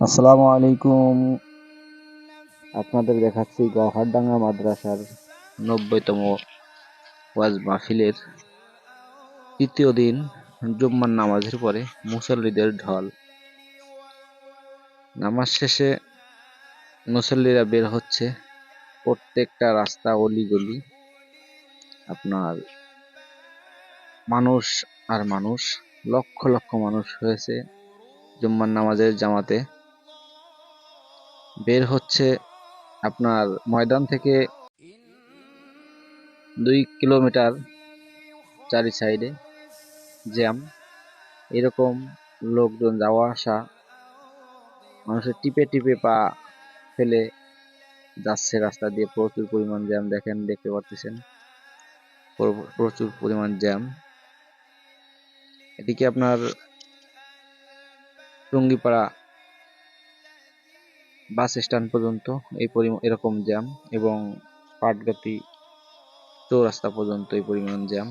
আসসালামু আলাইকুম। আপনাদের দেখাচ্ছি গওহারডাঙ্গা মাদ্রাসার নব্বইতম ওয়াজ মাহফিলের তৃতীয় দিন জুম্মার নামাজের পরে মুসল্লিদের ঢল। নামাজ শেষে মুসল্লিরা বের হচ্ছে প্রত্যেকটা রাস্তা অলিগলি। আপনার মানুষ আর মানুষ, লক্ষ লক্ষ মানুষ হয়েছে জুম্মার নামাজের জামাতে। বের হচ্ছে আপনার ময়দান থেকে দুই কিলোমিটার চারি সাইডে, জ্যাম। এরকম লোকজন যাওয়া আসা, মানুষের টিপে টিপে পা ফেলে যাচ্ছে রাস্তা দিয়ে। প্রচুর পরিমাণ জ্যাম দেখেন, দেখতে পারতেছেন। প্রচুর পরিমাণ জ্যাম। এদিকে আপনার টুঙ্গিপাড়া বাস স্ট্যান্ড পর্যন্ত এই পরিমাণ, এরকম জ্যাম এবং পাটগাতি চৌরাস্তা পর্যন্ত এই পরিমাণ জ্যাম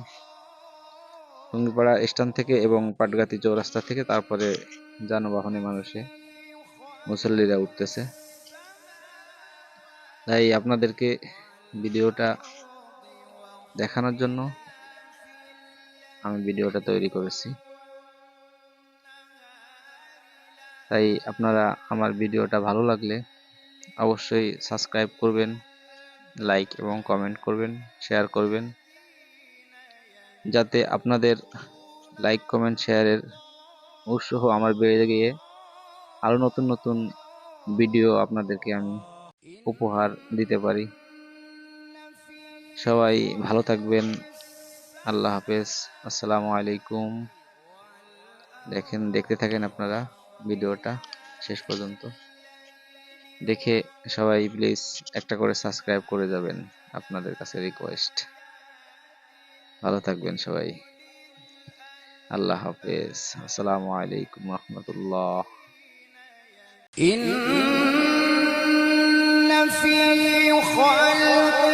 টুঙ্গিপাড়া স্ট্যান্ড থেকে এবং পাটগাতি চৌরাস্তা থেকে তারপরে যানবাহনে মানুষে, মুসল্লিরা উঠতেছে। তাই আপনাদেরকে ভিডিওটা দেখানোর জন্য আমি ভিডিওটা তৈরি করেছি। তাই আপনারা আমার ভিডিওটা ভালো লাগলে অবশ্যই সাবস্ক্রাইব করবেন লাইক এবং কমেন্ট করবেন শেয়ার করবেন, যাতে আপনাদের লাইক কমেন্ট শেয়ারের উৎসাহ আমার বেড়ে গিয়ে আরও নতুন নতুন ভিডিও আপনাদেরকে আমি উপহার দিতে পারি। সবাই ভালো থাকবেন, আল্লাহ হাফেজ, আসসালামু আলাইকুম। দেখেন, দেখতে থাকেন আপনারা। ভিডিওটা শেষ পর্যন্ত দেখে সবাই প্লিজ একটা করে সাবস্ক্রাইব করে যাবেন আপনাদের কাছে রিকোয়েস্ট ভালো থাকবেন সবাই। আল্লাহ হাফেজ। আসসালামু আলাইকুম রহমতুল্লাহ। إن في خلق